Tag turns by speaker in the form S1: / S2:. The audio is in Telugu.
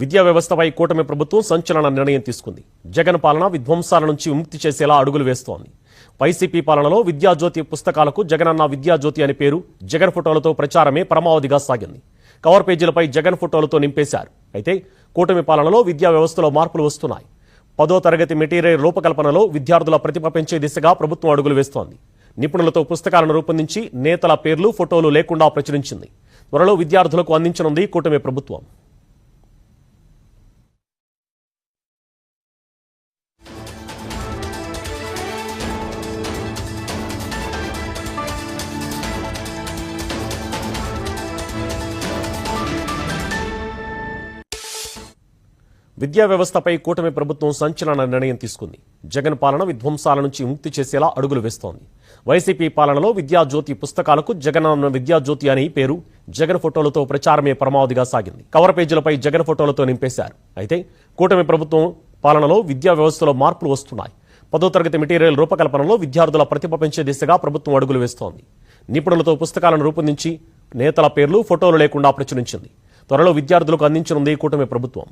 S1: విద్యా వ్యవస్థపై కూటమి ప్రభుత్వం సంచలన నిర్ణయం తీసుకుంది. జగన్ పాలన విధ్వంసాల నుంచి విముక్తి చేసేలా అడుగులు వేస్తోంది. వైసీపీ పాలనలో విద్యాజ్యోతి పుస్తకాలకు జగనన్న విద్యాజ్యోతి అనే పేరు జగన్ ఫోటోలతో ప్రచారమే పరమావధిగా సాగింది. కవర్ పేజీలపై జగన్ ఫోటోలతో నింపేశారు. అయితే కూటమి పాలనలో విద్యా వ్యవస్థలో మార్పులు వస్తున్నాయి. పదో తరగతి మెటీరియల్ రూపకల్పనలో విద్యార్థుల ప్రతిభ పెంచే దిశగా ప్రభుత్వం అడుగులు వేస్తోంది. నిపుణులతో పుస్తకాలను రూపొందించి నేతల పేర్లు ఫోటోలు లేకుండా ప్రచురించింది. త్వరలో విద్యార్థులకు అందించనుంది కూటమి ప్రభుత్వం. విద్యా వ్యవస్థపై కూటమి ప్రభుత్వం సంచలన నిర్ణయం తీసుకుంది. జగన్ పాలన విధ్వంసాల నుంచి ముక్తి చేసేలా అడుగులు వేస్తోంది. వైసీపీ పాలనలో విద్యాజ్యోతి పుస్తకాలకు జగనన్న విద్యాజ్యోతి అని పేరు జగన్ ఫోటోలతో ప్రచారమే పరమావధిగా సాగింది. కవర్ పేజీలపై జగన్ ఫోటోలతో నింపేశారు. అయితే కూటమి ప్రభుత్వం పాలనలో విద్యా వ్యవస్థలో మార్పులు వస్తున్నాయి. పదో తరగతి మెటీరియల్ రూపకల్పనలో విద్యార్థుల ప్రతిభ పెంచే దిశగా ప్రభుత్వం అడుగులు వేస్తోంది. నిపుణులతో పుస్తకాలను రూపొందించి నేతల పేర్లు ఫోటోలు లేకుండా ప్రచురించింది. త్వరలో విద్యార్థులకు అందించనుంది కూటమి ప్రభుత్వం.